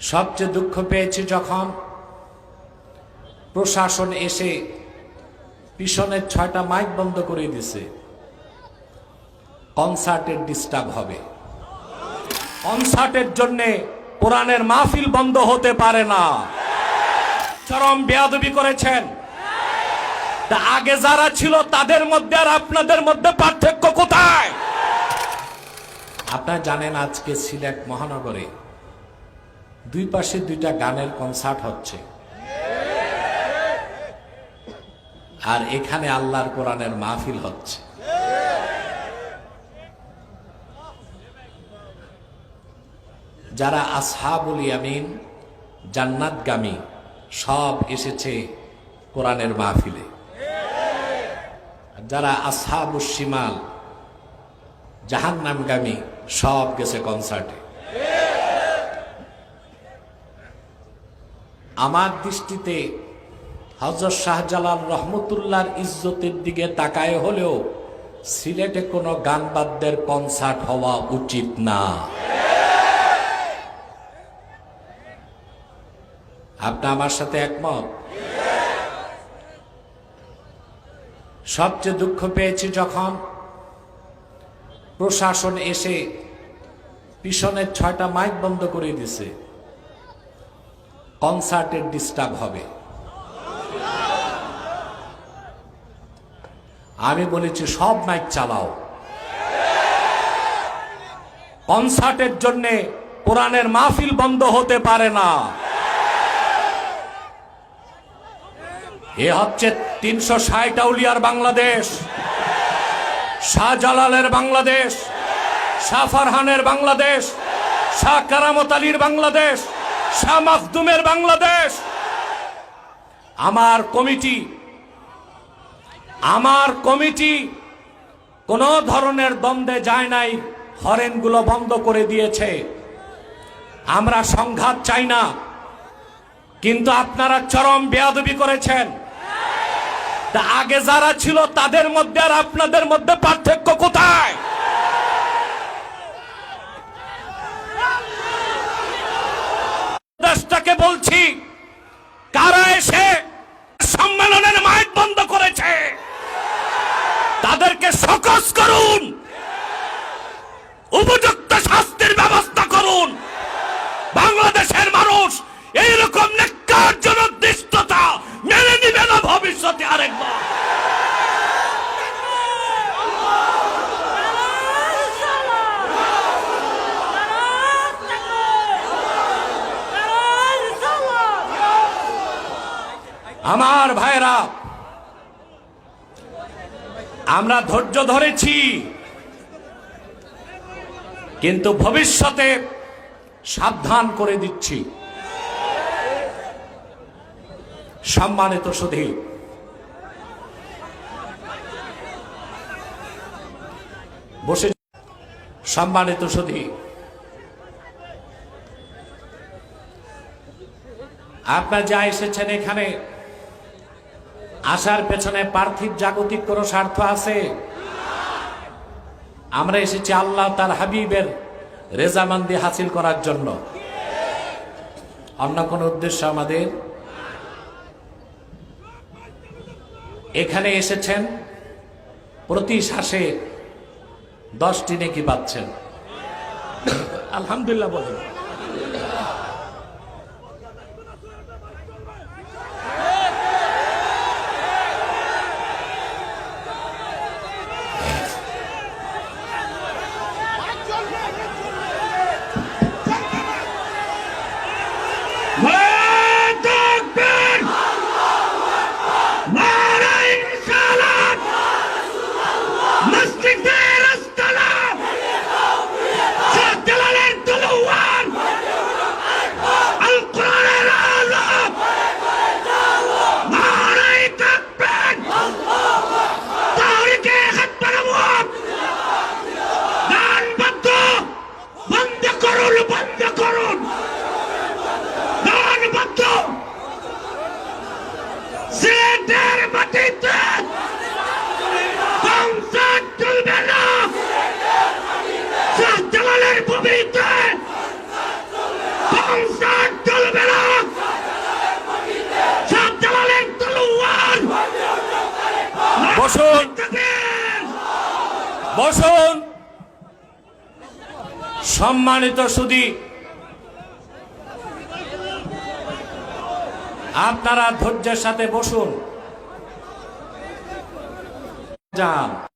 সবচেয়ে দুঃখ পেয়েছি যখন প্রশাসন এসে পিছনের ছয়টা মাইক বন্ধ করে দিছে কনসার্টের ডিস্টার্ব হবে। কনসার্টের জন্য কোরআনের মাহফিল বন্ধ হতে পারে না। চরম বেয়াদবি করেছেন। আগে যারা ছিল, তাদের মধ্যে আর আপনাদের মধ্যে পার্থক্য কোথায়? আপনারা জানেন আজকে সিলেট মহানগরে দুই পাশে দুইটা গানের কনসার্ট হচ্ছে। আর এখানে আল্লাহর কোরআনের মাহফিল হচ্ছে। যারা আসহাবুল ইয়ামিন, জান্নাতগামী, সব এসেছে কোরআনের মাহফিলে। যারা আসহাবুস শিমাল, জাহান্নামগামী, সব গেছে কনসার্টে আমার দৃষ্টিতে হজরত শাহজালাল রহমতুল্লাহর ইজ্জতের দিকে তাকায় হলেও সিলেটে কোনো গান বাদ্যের কনসার্ট হওয়া উচিত না। আপনি আমার সাথে একমত? সবচেয়ে দুঃখ পেয়েছি যখন প্রশাসন এসে পিছনের ছয়টা মাইক বন্ধ করে দিছে কনসার্টের ডিস্টার্ব হবে। আমি বলেছি, সব মাইক চালাও। কনসার্টের জন্য কোরআনের মাহফিল বন্ধ হতে পারে না। এ হচ্ছে তিনশো ষাট আউলিয়ার বাংলাদেশ, শাহজালালের বাংলাদেশ শাহ ফারহানের বাংলাদেশ, শাহ কারামত আলীর বাংলাদেশ শাহ মাখদুমের বাংলাদেশ। আমার কমিটি আমার কমিটি কোন ধরনের দ্বন্দ্বে যায় নাই, হরেনগুলো বন্ধ করে দিয়েছে। আমরা সংঘাত চাই না, কিন্তু আপনারা চরম বেয়াদবি করেছেন। আগে যারা ছিল, তাদের মধ্যে আর আপনাদের মধ্যে পার্থক্য কোথায়? দেশটাকে বলছি কারা এসে সম্মেলনের মাইক বন্ধ করেছে? তাদেরকে সকস করুন। উপযুক্ত আমার ভাইরা আমরা ধৈর্য ধরেছি, কিন্তু ভবিষ্যতে সাবধান করে দিচ্ছি। সম্মানিত সুধী বসে সম্মানিত সুধী আপনার যা এসেছেন এখানে আসার পেছনে পার্থিব জাগতিক কোনো স্বার্থ আছে? আমরা এসেছি আল্লাহ তার হাবিবের রেজামান্দি হাসিল করার জন্য। অন্য কোনো উদ্দেশ্য আমাদের? এখানে এসেছেন, প্রতি শ্বাসে দশটি নেকি পাচ্ছেন আলহামদুলিল্লাহ বলেন। করুন সিলেটের মাটিতে সংসদ চলবে না! শাহজালালের ভূমিতে সংসদ চলবে না! শাহজালালের তলোয়ার বসুন। বসুন। সম্মানিত সুদী আপনারা ধৈর্যের সাথে বসুন। যান।